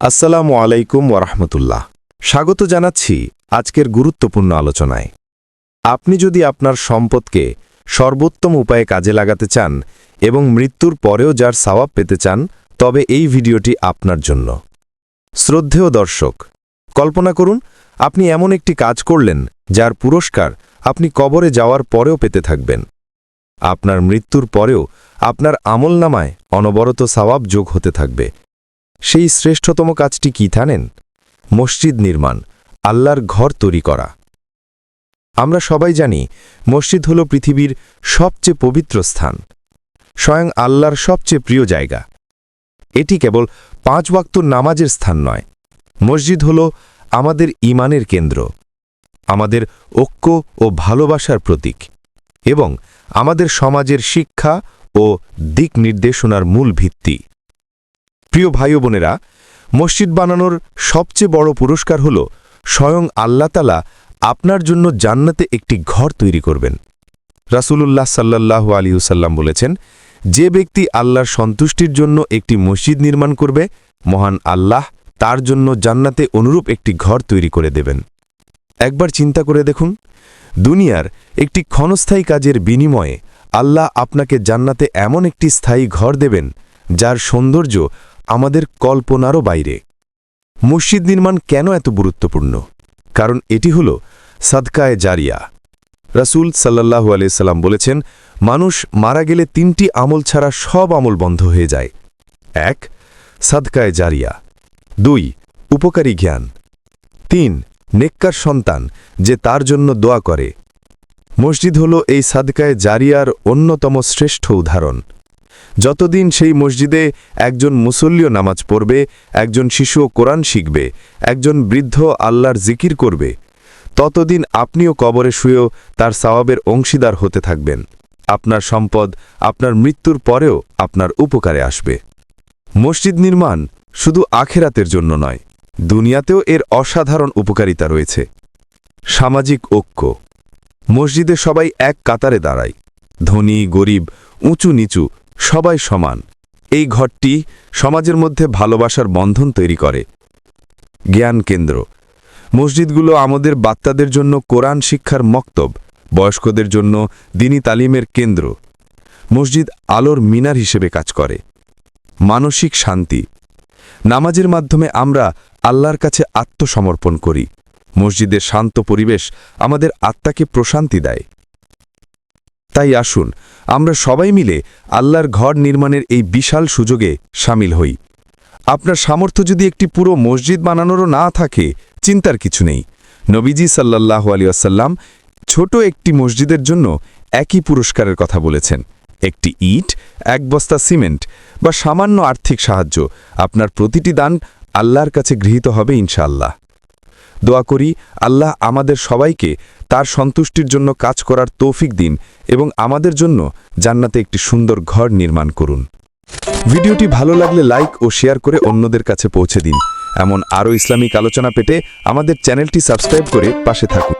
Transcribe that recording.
আসসালামু আলাইকুম ওরহমতুল্লাহ স্বাগত জানাচ্ছি আজকের গুরুত্বপূর্ণ আলোচনায়। আপনি যদি আপনার সম্পদকে সর্বোত্তম উপায়ে কাজে লাগাতে চান এবং মৃত্যুর পরেও যার সওয়াব পেতে চান, তবে এই ভিডিওটি আপনার জন্য। শ্রদ্ধেয় দর্শক, কল্পনা করুন, আপনি এমন একটি কাজ করলেন যার পুরস্কার আপনি কবরে যাওয়ার পরেও পেতে থাকবেন। আপনার মৃত্যুর পরেও আপনার আমলনামায় অনবরত সওয়াব যোগ হতে থাকবে। সেই শ্রেষ্ঠতম কাজটি কি জানেন? মসজিদ নির্মাণ, আল্লাহর ঘর তৈরি করা। আমরা সবাই জানি, মসজিদ হল পৃথিবীর সবচেয়ে পবিত্র স্থান, স্বয়ং আল্লাহর সবচেয়ে প্রিয় জায়গা। এটি কেবল পাঁচ ওয়াক্তুর নামাজের স্থান নয়, মসজিদ হল আমাদের ইমানের কেন্দ্র, আমাদের ঐক্য ও ভালোবাসার প্রতীক এবং আমাদের সমাজের শিক্ষা ও দিক নির্দেশনার মূল ভিত্তি। প্রিয় ভাই বোনেরা, মসজিদ বানানোর সবচেয়ে বড় পুরস্কার হল স্বয়ং আল্লাতালা আপনার জন্য জান্নাতে একটি ঘর তৈরি করবেন। রাসূলুল্লাহ সাল্লাল্লাহু আলিউসাল্লাম বলেছেন, যে ব্যক্তি আল্লাহর সন্তুষ্টির জন্য একটি মসজিদ নির্মাণ করবে, মহান আল্লাহ তার জন্য জান্নাতে অনুরূপ একটি ঘর তৈরি করে দেবেন। একবার চিন্তা করে দেখুন, দুনিয়ার একটি ক্ষণস্থায়ী কাজের বিনিময়ে আল্লাহ আপনাকে জান্নাতে এমন একটি স্থায়ী ঘর দেবেন, যার সৌন্দর্য আমাদের কল্পনারও বাইরে। মসজিদ নির্মাণ কেন এত গুরুত্বপূর্ণ? কারণ এটি হল সাদকায় জারিয়া। রাসূল সাল্লাহু আলাইসাল্লাম বলেছেন, মানুষ মারা গেলে তিনটি আমল ছাড়া সব আমল বন্ধ হয়ে যায়। এক, সাদকায় জারিয়া। দুই, উপকারী জ্ঞান। তিন, নেককার সন্তান যে তার জন্য দোয়া করে। মসজিদ হল এই সাদকায় জারিয়ার অন্যতম শ্রেষ্ঠ উদাহরণ। যতদিন সেই মসজিদে একজন মুসল্লিও নামাজ পড়বে, একজন শিশুও কোরআন শিখবে, একজন বৃদ্ধ আল্লাহর জিকির করবে, ততদিন আপনিও কবরে শুয়েও তার সওয়াবের অংশীদার হতে থাকবেন। আপনার সম্পদ আপনার মৃত্যুর পরেও আপনার উপকারে আসবে। মসজিদ নির্মাণ শুধু আখেরাতের জন্য নয়, দুনিয়াতেও এর অসাধারণ উপকারিতা রয়েছে। সামাজিক ঐক্য। মসজিদে সবাই এক কাতারে দাঁড়ায়। ধনী, গরিব উঁচু নিচু সবাই সমান। এই ঘরটি সমাজের মধ্যে ভালোবাসার বন্ধন তৈরি করে। জ্ঞান কেন্দ্র। মসজিদগুলো আমাদের বাচ্চাদের জন্য কোরআন শিক্ষার মক্তব, বয়স্কদের জন্য দিনী তালিমের কেন্দ্র। মসজিদ আলোর মিনার হিসেবে কাজ করে। মানসিক শান্তি। নামাজের মাধ্যমে আমরা আল্লাহর কাছে আত্মসমর্পণ করি। মসজিদের শান্ত পরিবেশ আমাদের আত্মাকে প্রশান্তি দেয়। তাই আসুন, আমরা সবাই মিলে আল্লাহর ঘর নির্মাণের এই বিশাল সুযোগে সামিল হই। আপনার সামর্থ্য যদি একটি পুরো মসজিদ বানানোরও না থাকে, চিন্তার কিছু নেই। নবীজি সাল্লাহ আলিয়াসাল্লাম ছোট একটি মসজিদের জন্য একই পুরস্কারের কথা বলেছেন। একটি ইট, এক বস্তা সিমেন্ট বা সামান্য আর্থিক সাহায্য, আপনার প্রতিটি দান আল্লাহর কাছে গৃহীত হবে ইনশাআল্লাহ। দোয়া করি, আল্লাহ আমাদের সবাইকে তার সন্তুষ্টির জন্য কাজ করার তৌফিক দিন এবং আমাদের জন্য জান্নাতে একটি সুন্দর ঘর নির্মাণ করুন। ভিডিওটি ভালো লাগলে লাইক ও শেয়ার করে অন্যদের কাছে পৌঁছে দিন। এমন আরও ইসলামিক আলোচনা পেতে আমাদের চ্যানেলটি সাবস্ক্রাইব করে পাশে থাকুন।